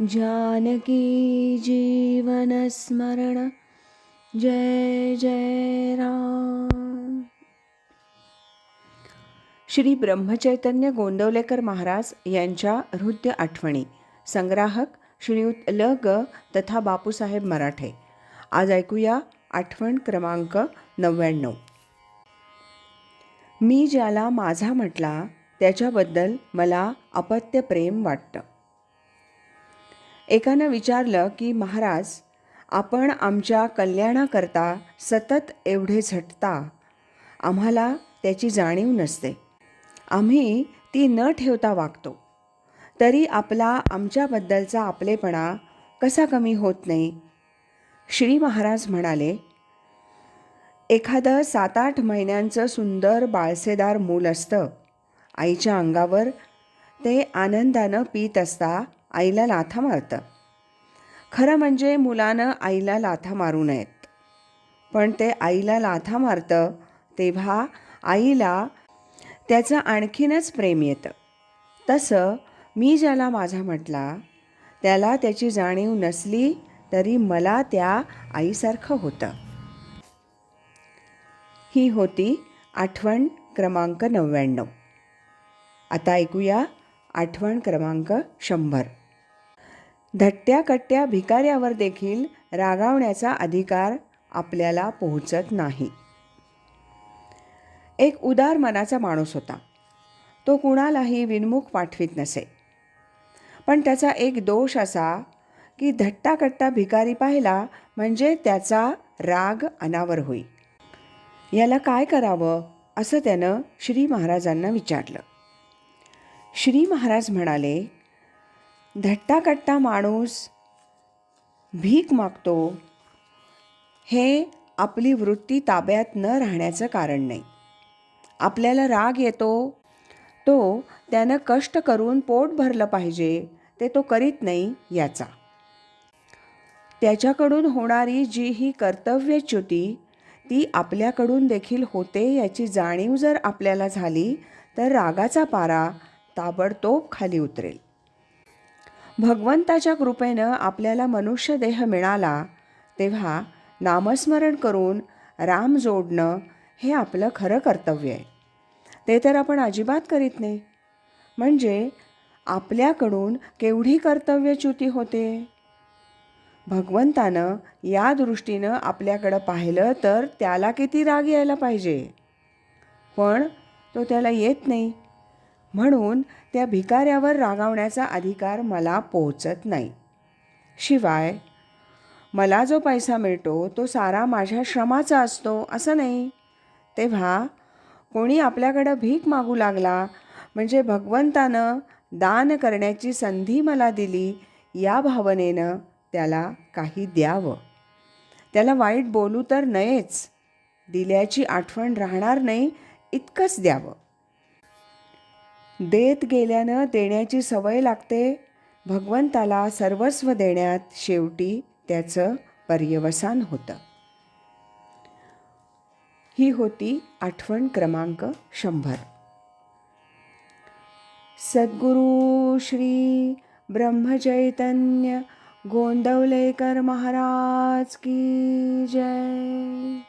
जानकी जीवनस्मरण जय जय राम। श्री ब्रह्मचैतन्य गोंदवलेकर महाराज यांच्या हृदय आठवणी। संग्राहक श्रीयुत ल ग तथा बापूसाहेब मराठे। आज ऐकूया आठवण क्रमांक नव्याण्णव। मी ज्याला माझा म्हटला त्याच्याबद्दल मला अपत्य प्रेम वाटतं। एकानं विचारलं की महाराज आपण आमच्या कल्याणाकरता सतत एवढे झटता. आम्हाला त्याची जाणीव नसते. आम्ही ती न ठेवता वागतो. तरी आपला आमच्याबद्दलचा आपलेपणा कसा कमी होत नाही? श्री महाराज म्हणाले एखादं सात आठ महिन्यांचं सुंदर बाळसेदार मूल असतं. आईच्या अंगावर ते आनंदानं पीत असता आईला लाथा मारतं. खरं म्हणजे मुलानं आईला लाथा मारू नयेत. पण ते आईला लाथा मारतं तेव्हा आईला त्याचं आणखीनच प्रेम येतं. तसं मी ज्याला माझा म्हटला त्याला त्याची जाणीव नसली तरी मला त्या आईसारखं होतं. ही होती आठवण क्रमांक नव्याण्णव. आता ऐकूया आठवण क्रमांक शंभर. धट्ट्या कट्ट्या भिकाऱ्यावर देखील रागावण्याचा अधिकार आपल्याला पोहोचत नाही. एक उदार मनाचा माणूस होता. तो कुणालाही विनमुख पाठवीत नसे. पण त्याचा एक दोष असा की धट्टाकट्टा भिकारी पाहिला म्हणजे त्याचा राग अनावर होई. याला काय करावं असं त्यानं श्री महाराजांना विचारलं. श्री महाराज म्हणाले धट्टाकट्टा माणूस भीक मागतो हे आपली वृत्ती ताब्यात न राहण्याचं कारण नाही. आपल्याला राग येतो तो त्यानं कष्ट करून पोट भरलं पाहिजे ते तो करीत नाही याचा. त्याच्याकडून होणारी जी ही कर्तव्यच्युती ती आपल्याकडून देखील होते याची जाणीव जर आपल्याला झाली तर रागाचा पारा ताबडतोब खाली उतरेल. भगवंताच्या कृपेनं आपल्याला मनुष्य देह मिळाला तेव्हा नामस्मरण करून राम जोडणं हे आपलं खरं कर्तव्य आहे. ते तर आपण अजिबात करीत नाही. म्हणजे आपल्याकडून केवढी कर्तव्यच्युती होते? भगवंतानं या दृष्टीनं आपल्याकडं पाहिलं तर त्याला किती राग यायला पाहिजे? पण तो त्याला येत नाही. म्हणून त्या भिकाऱ्यावर रागावण्याचा अधिकार मला पोहोचत नाही. शिवाय मला जो पैसा मिळतो तो सारा माझ्या श्रमाचा असतो असं नाही. तेव्हा कोणी आपल्याकडं भीक मागू लागला म्हणजे भगवंतानं दान करण्याची संधी मला दिली या भावनेनं त्याला काही द्यावं. त्याला वाईट बोलू तर नयेच. दिल्याची आठवण राहणार नाही इतकंच द्यावं. देत गेल्यानं देण्याची सवय लागते. भगवंताला सर्वस्व देण्यात शेवटी त्याचं पर्यवसान होतं. ही होती आठवण क्रमांक शंभर. सद्गुरु श्री ब्रह्मचैतन्य गोंदवलेकर महाराज की जय.